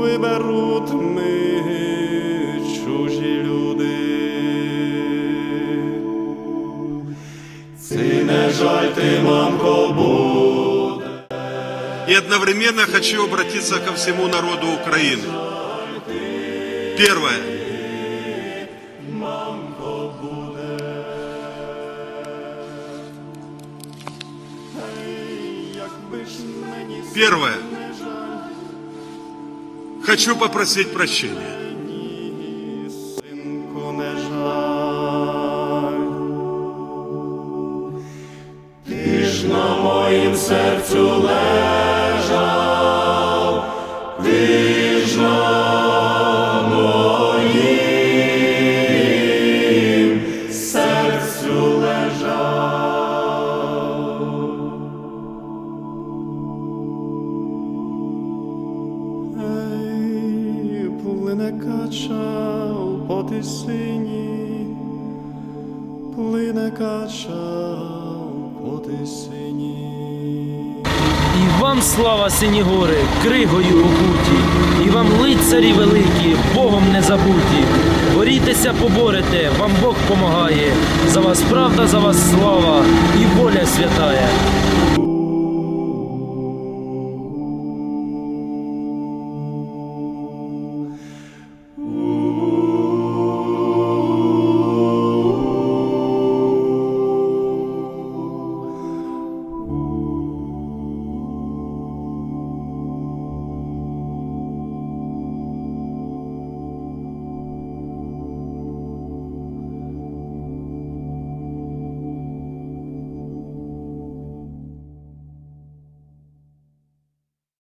виберуть ми чужі люди. Ти не жаль ти, мамко, буде. И одновременно хочу обратиться ко всему народу Украины. Первое. Первое. Хочу попросить прощения. Ти ж на моїм серцю кача по тисині, плине кача по тисині. І вам слава сині гори, кригою окуті, і вам лицарі великі, Богом не забуті. Борітеся, поборете, вам Бог помагає. За вас правда, за вас слава і воля святая.